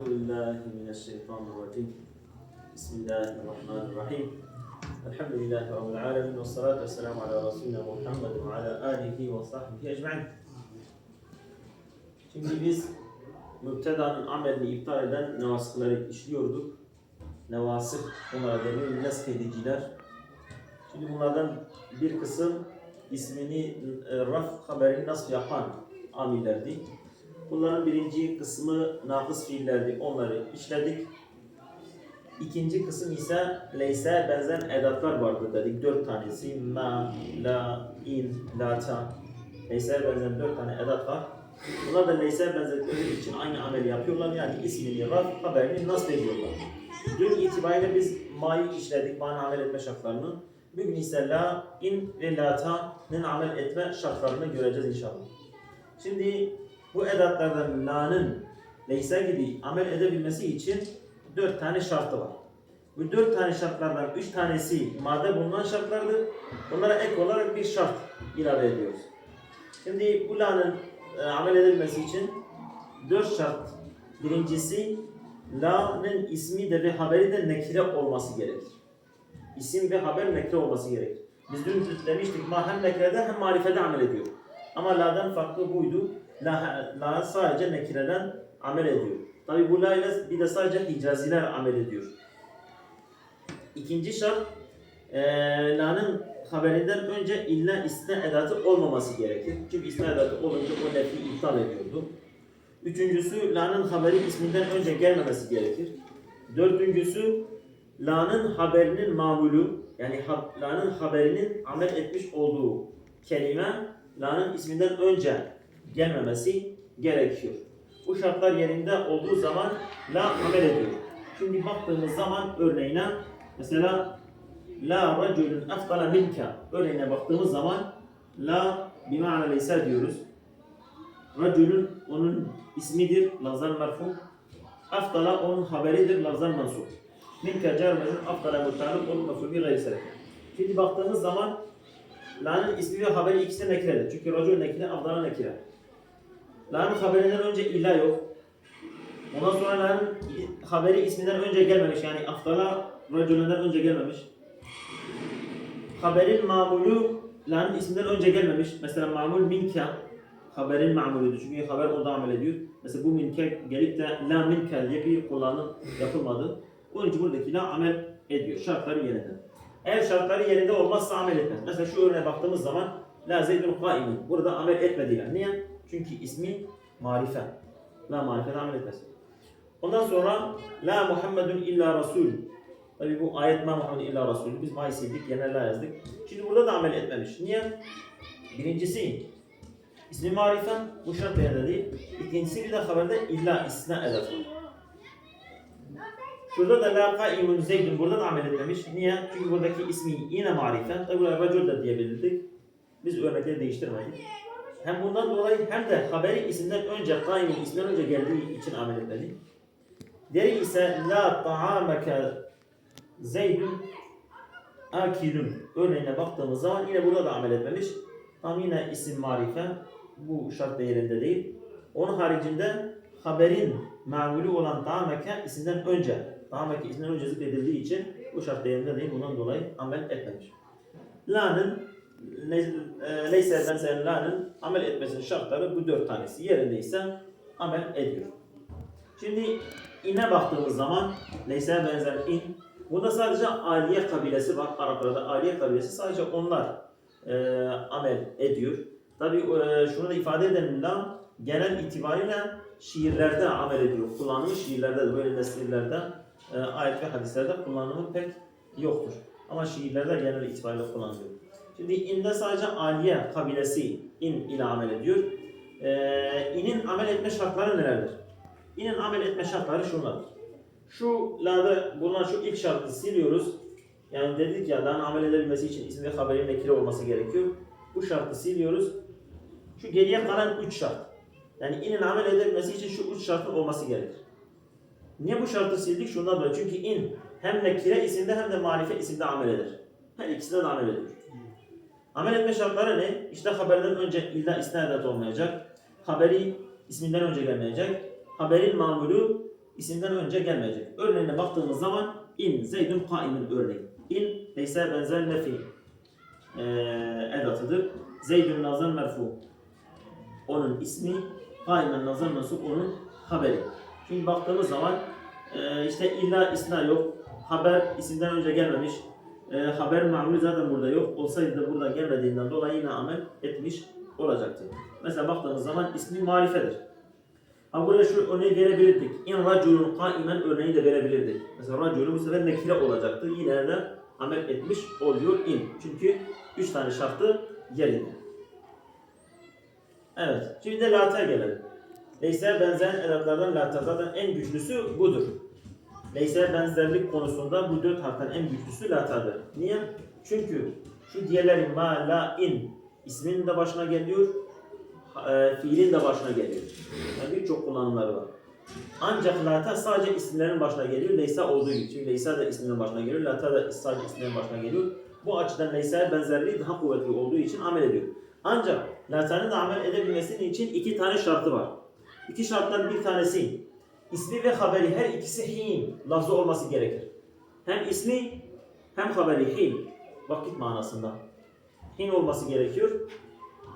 Euzubillahi mineşşeytanirracim. Bismillahirrahmanirrahim. Elhamdülillahi rabbil alamin ve salatu vesselamü ala resulina Muhammed ve ala alihi ve sahbihi ecmaîn. Şimdi biz müptedanın amelini iptal eden nevasıkları işliyorduk. Nevasık bunlara deniyor, nesk ediciler. Şimdi bunlardan bir kısım ismini e, raf haberini nasıl yapan amirlerdi. Bunların birinci kısmı nakıs fiillerdi. Onları işledik. İkinci kısım ise leyse benzen edatlar vardı dedik. Dört tanesi. Ma, la, in, la, ta. Leyse benzen dört tane edat var. Bunlar da leyse benzerleri için aynı ameli yapıyorlar. Yani ismini, raf, haberini nasıl ediyorlar. Dün itibariyle biz ma'yı işledik. Ma'nın amel etme şartlarını. Bugün ise la, in ve la, ta'nın amel etme şartlarını göreceğiz inşallah. Şimdi bu edatlardan la'nın leysa gibi amel edebilmesi için dört tane şartı var. Bu dört tane şartlardan üç tanesi madde bulunan şartlardır. Bunlara ek olarak bir şart ilave ediyoruz. Şimdi bu la'nın e, amel edilmesi için dört şart. Birincisi la'nın ismi de ve haberi de nekire olması gerekir. İsim ve haber nekire olması gerekir. Biz dün demiştik ma hem nekirede hem marifede amel ediyor. Ama la'dan farklı buydu. La, la sadece nekireden amel ediyor. Tabi bu la ile bir de sadece hicaziler amel ediyor. İkinci şart e, la'nın haberinden önce illa isne edatı olmaması gerekir. Çünkü isne edatı olunca o nefi iptal ediyordu. Üçüncüsü la'nın haberi isminden önce gelmemesi gerekir. Dördüncüsü la'nın haberinin mamulü yani ha, la'nın haberinin amel etmiş olduğu kelime la'nın isminden önce gelmemesi gerekiyor. Bu şartlar yerinde olduğu zaman la amel ediyor. Şimdi baktığımız zaman örneğine mesela la raculun afdala minka örneğine baktığımız zaman la bima'na leysa diyoruz. Raculun onun ismidir, lafzan merfu. Afdala onun haberidir, lafzan mansub. Minka car mecrur afdala mutalib onun bir gayri. Şimdi baktığımız zaman la'nın ismi ve haberi ikisi de nekiredir. Çünkü racul nekire, afdala nekire. La'nın haberinden önce illa yok. Ondan sonra la'nın haberi isminden önce gelmemiş. Yani aftala raculünden önce gelmemiş. Haberin mamulü la'nın isminden önce gelmemiş. Mesela mamul minke haberin mamulüdür. Çünkü haber orada amel ediyor. Mesela bu minke gelip de la minke diye bir kullanım yapılmadı. Onun için buradaki la amel ediyor. Şartları yerinde. Eğer şartları yerinde olmazsa amel etmez. Mesela şu örneğe baktığımız zaman la zeydun kaimun. Burada amel etmediler. Niye? Çünkü ismi marife. La marifede amel etmez. Ondan sonra La Muhammedun illa Rasul. Tabi bu ayet ma Muhammed illa Rasul. Biz ma'yı sildik, la yazdık. Şimdi burada da amel etmemiş. Niye? Birincisi ismi marife bu şart değil. İkincisi bir de haberde illa isna edatı. Şurada da la kaimun zeydun burada da amel etmemiş. Niye? Çünkü buradaki ismi yine marife. Tabi buraya racul da diyebilirdik. Biz örnekleri değiştirmedik. Hem bundan dolayı hem de haberi isimden önce, kaimin isminden önce geldiği için amel etmeli. Diğeri ise la ta'ameke zeydun akilun örneğine baktığımız zaman yine burada da amel etmemiş. Tam yine isim marife bu şart değerinde değil. Onun haricinde haberin mamulü olan ta'ameke isimden önce ta'ameke isimden önce zikredildiği için bu şart değerinde değil. Bundan dolayı amel etmemiş. La'nın Leyse benzer la'nın amel etmesinin şartları bu dört tanesi. Yerinde ise amel ediyor. Şimdi in'e baktığımız zaman leyse benzer in. Burada sadece Aliye kabilesi var. Araplarda Aliye kabilesi sadece onlar e, amel ediyor. Tabi e, şunu da ifade edelim la genel itibariyle şiirlerde amel ediyor. Kullanımı şiirlerde de böyle nesillerde e, ayet ve hadislerde kullanımı pek yoktur. Ama şiirlerde genel itibariyle kullanılıyor. Şimdi inde sadece aliye kabilesi in ile amel ediyor. Ee, inin amel etme şartları nelerdir? İnin amel etme şartları şunlardır. Şu la'da bulunan şu ilk şartı siliyoruz. Yani dedik ya la'nın amel edebilmesi için isim ve haberin nekire olması gerekiyor. Bu şartı siliyoruz. Şu geriye kalan üç şart. Yani inin amel edebilmesi için şu üç şartın olması gerekir. Niye bu şartı sildik? Şundan dolayı. Çünkü in hem nekire isimde hem de marife isimde amel eder. Her ikisinde de amel ediyor. Amel etme şartları ne? İşte haberden önce illa isna edat olmayacak. Haberi isminden önce gelmeyecek. Haberin mamulü isimden önce gelmeyecek. Örneğine baktığımız zaman in zeydun kaimin örneği. İn leyse benzer nefi eee edatıdır. Zeydun nazan merfu. Onun ismi kaimen nazan nasıl onun haberi. Şimdi baktığımız zaman eee, işte illa isna yok. Haber isimden önce gelmemiş. Eee, haber mamulü zaten burada yok. Olsaydı da burada gelmediğinden dolayı yine amel etmiş olacaktı. Mesela baktığımız zaman ismi marifedir. Ha buraya şu örneği verebilirdik. İn raculun kaimen örneği de verebilirdik. Mesela raculun bu sefer nekire olacaktı. Yine de amel etmiş oluyor in. Çünkü üç tane şartı yerinde. Evet. Şimdi de lata gelelim. Leyse benzeyen edatlardan lata zaten en güçlüsü budur. Leyse benzerlik konusunda bu dört harften en güçlüsü latadır. Niye? Çünkü şu diğerleri ma, la, in isminin de başına geliyor, e, fiilin de başına geliyor. Yani birçok kullanımları var. Ancak lata sadece isimlerin başına geliyor. Leysa olduğu gibi. Leysa da isminin başına geliyor. Lata da sadece isimlerin başına geliyor. Bu açıdan leysa'ya benzerliği daha kuvvetli olduğu için amel ediyor. Ancak latanın da amel edebilmesinin için iki tane şartı var. İki şarttan bir tanesi ismi ve haberi her ikisi hin lafzı olması gerekir. Hem ismi hem haberi hin vakit manasında. Hin olması gerekiyor.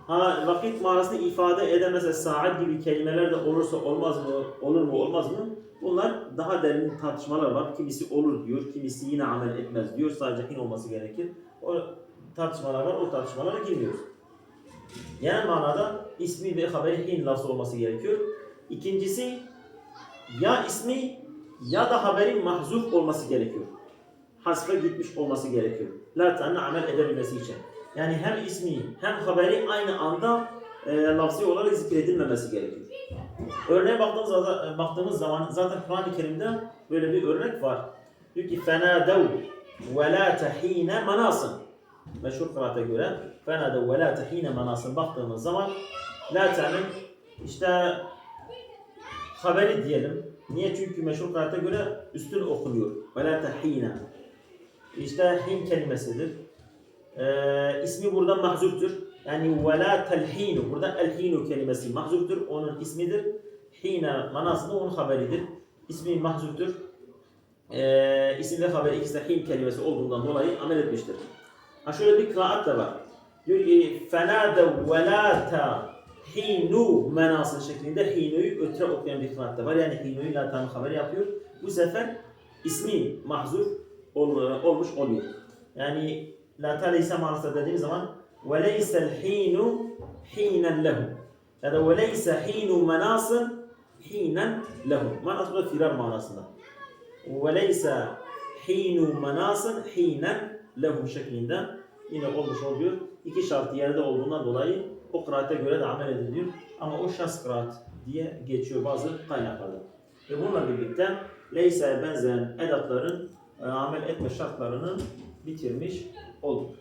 Ha vakit manasını ifade eden mesela saat gibi kelimeler de olursa olmaz mı, olur mu olmaz mı? Bunlar daha derin tartışmalar var. Kimisi olur diyor, kimisi yine amel etmez diyor. Sadece hin olması gerekir. O tartışmalar var, o tartışmalara girmiyoruz. Genel manada ismi ve haberi hin lafzı olması gerekiyor. İkincisi ya ismi ya da haberin mahzuf olması gerekiyor. Hasfe gitmiş olması gerekiyor. La tane amel edebilmesi için. Yani hem ismi hem haberi aynı anda e, lafzi olarak zikredilmemesi gerekiyor. Örneğe baktığımız, zaman- baktığımız zaman zaten Kur'an-ı Kerim'de böyle bir örnek var. Diyor ki فَنَادَوْا وَلَا تَح۪ينَ manasın. Meşhur kıraate göre فَنَادَوْا وَلَا تَح۪ينَ manasın baktığımız zaman La ta'nın işte haberi diyelim. Niye? Çünkü meşhur kıraate göre üstün okunuyor. وَلَا تَح۪ينَ İşte hin kelimesidir. Ee, ismi burada mahzuftur. Yani وَلَا تَلْح۪ينُ Burada elhinu kelimesi mahzuftur. Onun ismidir. Hine manasında onun haberidir. İsmi mahzuftur. Ee, isim ve haber ikisi de hin kelimesi olduğundan dolayı amel etmiştir. Ha şöyle bir kıraat da var. Diyor ki فَنَادَوْ وَلَا hinu menası şeklinde hinuyu ötre okuyan bir kıraat da var. Yani hinuyu latan haber yapıyor. Bu sefer ismi mahzuf ol- olmuş oluyor. Yani la taleyse manasında dediğimiz zaman وَلَيْسَ الْحِينُ حِينًا لَهُ ya da وَلَيْسَ حِينُ مَنَاسٍ حِينًا لَهُ Manası da firar manasında. وَلَيْسَ حِينُ مَنَاسٍ حِينًا لَهُ şeklinde yine olmuş oluyor. İki şart yerde olduğundan dolayı o kıraate göre de amel ediliyor. Ama o şas kıraat diye geçiyor bazı kaynaklarda. Ve bununla birlikte Leyse'ye benzeyen edatların e, amel etme şartlarını bitirmiş olduk.